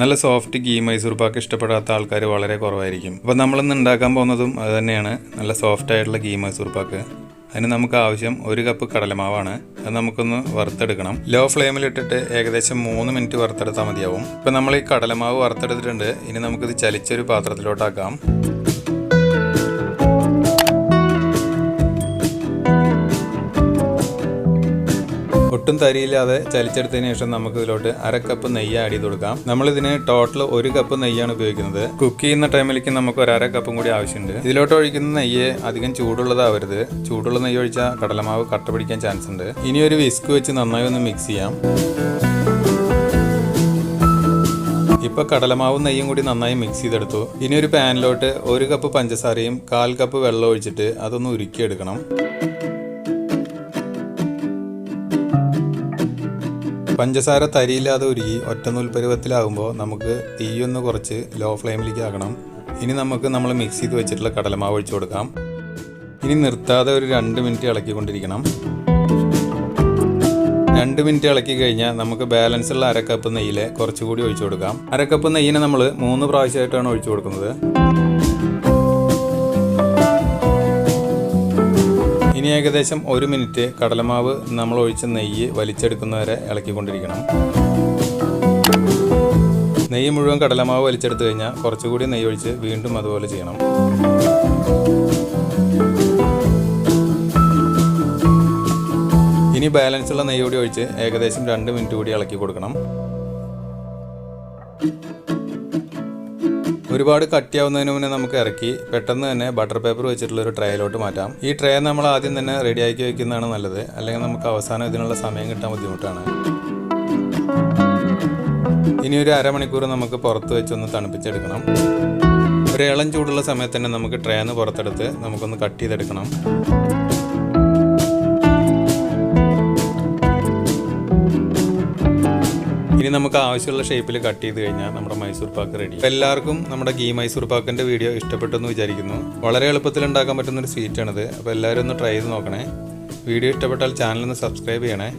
നല്ല സോഫ്റ്റ് ഗീ മൈസൂർ പാക്ക് ഇഷ്ടപ്പെടാത്ത ആൾക്കാർ വളരെ കുറവായിരിക്കും. അപ്പോൾ നമ്മളിന്ന് ഉണ്ടാക്കാൻ പോകുന്നതും അത് തന്നെയാണ്. നല്ല സോഫ്റ്റ് ആയിട്ടുള്ള ഗീ മൈസൂർ പാക്ക് അതിന് നമുക്ക് ആവശ്യം ഒരു കപ്പ് കടലമാവാണ്. അത് നമുക്കൊന്ന് വറുത്തെടുക്കണം. ലോ ഫ്ലെയിമിലിട്ടിട്ട് ഏകദേശം മൂന്ന് മിനിറ്റ് വറുത്തെടുത്താൽ മതിയാവും. ഇപ്പം നമ്മൾ ഈ കടലമാവ് വറുത്തെടുത്തിട്ടുണ്ട്. ഇനി നമുക്കിത് ചലിച്ചൊരു പാത്രത്തിലോട്ടാക്കാം. ഒട്ടും തരിയില്ലാതെ ചലിച്ചെടുത്തതിന് ശേഷം നമുക്ക് ഇതിലോട്ട് അര കപ്പ് നെയ്യ് ആഡ് ചെയ്ത് കൊടുക്കാം. നമ്മൾ ഇതിന് ടോട്ടൽ ഒരു കപ്പ് നെയ്യാണ് ഉപയോഗിക്കുന്നത്. കുക്ക് ചെയ്യുന്ന ടൈമിലേക്ക് നമുക്ക് ഒരു അര കപ്പും കൂടി ആവശ്യമുണ്ട്. ഇതിലോട്ട് ഒഴിക്കുന്ന നെയ്യ് അധികം ചൂടുള്ളതാവരുത്. ചൂടുള്ള നെയ്യ് ഒഴിച്ചാൽ കടലമാവ് കട്ട പിടിക്കാൻ ചാൻസ് ഉണ്ട്. ഇനി ഒരു വിസ്ക് വെച്ച് നന്നായി ഒന്ന് മിക്സ് ചെയ്യാം. ഇപ്പൊ കടലമാവും നെയ്യും കൂടി നന്നായി മിക്സ് ചെയ്തെടുത്തു. ഇനി ഒരു പാനിലോട്ട് ഒരു കപ്പ് പഞ്ചസാരയും കാൽ കപ്പ് വെള്ളം ഒഴിച്ചിട്ട് അതൊന്ന് ഉരുക്കിയെടുക്കണം. പഞ്ചസാര തരിയില്ലാതെ ഉരുകി ഒറ്റ നൂൽപ്പരുവത്തിലാകുമ്പോൾ നമുക്ക് തീയൊന്ന് കുറച്ച് ലോ ഫ്ലെയിമിലേക്ക് ആക്കണം ഇനി നമുക്ക് നമ്മൾ മിക്സ് ചെയ്ത് വെച്ചിട്ടുള്ള കടലമാവ് ഒഴിച്ചു കൊടുക്കാം. ഇനി നിർത്താതെ ഒരു രണ്ട് മിനിറ്റ് ഇളക്കിക്കൊണ്ടിരിക്കണം. രണ്ട് മിനിറ്റ് ഇളക്കി കഴിഞ്ഞാൽ നമുക്ക് ബാലൻസ് ഉള്ള അരക്കപ്പ് നെയ്യിൽ കുറച്ചുകൂടി ഒഴിച്ചു കൊടുക്കാം. അരക്കപ്പ് നെയ്യിനെ നമ്മൾ മൂന്ന് പ്രാവശ്യമായിട്ടാണ് ഒഴിച്ചു കൊടുക്കുന്നത്. ഇനി ഏകദേശം ഒരു മിനിറ്റ് കടലമാവ് നമ്മൾ ഒഴിച്ച നെയ്യ് വലിച്ചെടുക്കുന്നവരെ ഇളക്കിക്കൊണ്ടിരിക്കണം. നെയ്യ് മുഴുവൻ കടലമാവ് വലിച്ചെടുത്ത് കഴിഞ്ഞാൽ കുറച്ചുകൂടി നെയ്യ് ഒഴിച്ച് വീണ്ടും അതുപോലെ ചെയ്യണം. ഇനി ബാലൻസ് ഉള്ള നെയ്യ് കൂടി ഒഴിച്ച് ഏകദേശം രണ്ട് മിനിറ്റ് കൂടി ഇളക്കി കൊടുക്കണം. ഒരുപാട് കട്ടിയാവുന്നതിന് മുന്നേ നമുക്ക് ഇറക്കി പെട്ടെന്ന് തന്നെ ബട്ടർ പേപ്പർ വെച്ചിട്ടുള്ള ഒരു ട്രേയിലോട്ട് മാറ്റാം. ഈ ട്രേ നമ്മൾ ആദ്യം തന്നെ റെഡിയാക്കി വെക്കുന്നതാണ് നല്ലത്. അല്ലെങ്കിൽ നമുക്ക് അവസാനം ഇതിനുള്ള സമയം കിട്ടാൻ ബുദ്ധിമുട്ടാണ്. ഇനി ഒരു അരമണിക്കൂർ നമുക്ക് പുറത്ത് വെച്ചൊന്ന് തണുപ്പിച്ചെടുക്കണം. ഒരു ഇളം ചൂടുള്ള സമയത്ത് തന്നെ നമുക്ക് ട്രേന്ന് പുറത്തെടുത്ത് നമുക്കൊന്ന് കട്ട് ചെയ്തെടുക്കണം. ഇനി നമുക്ക് ആവശ്യമുള്ള ഷേപ്പിൽ കട്ട് ചെയ്ത് കഴിഞ്ഞാൽ നമ്മുടെ മൈസൂർ പാക്ക് റെഡി എല്ലാവർക്കും നമ്മുടെ ഗീ മൈസൂർ പാക്കിന്റെ വീഡിയോ ഇഷ്ടപ്പെട്ടെന്ന് വിചാരിക്കുന്നു. വളരെ എളുപ്പത്തിൽ ഉണ്ടാക്കാൻ പറ്റുന്ന ഒരു സ്വീറ്റാണിത് അപ്പോൾ എല്ലാവരും ഒന്ന് ട്രൈ ചെയ്ത് നോക്കണേ. വീഡിയോ ഇഷ്ടപ്പെട്ടാൽ ചാനൽ ഒന്ന് സബ്സ്ക്രൈബ് ചെയ്യണേ.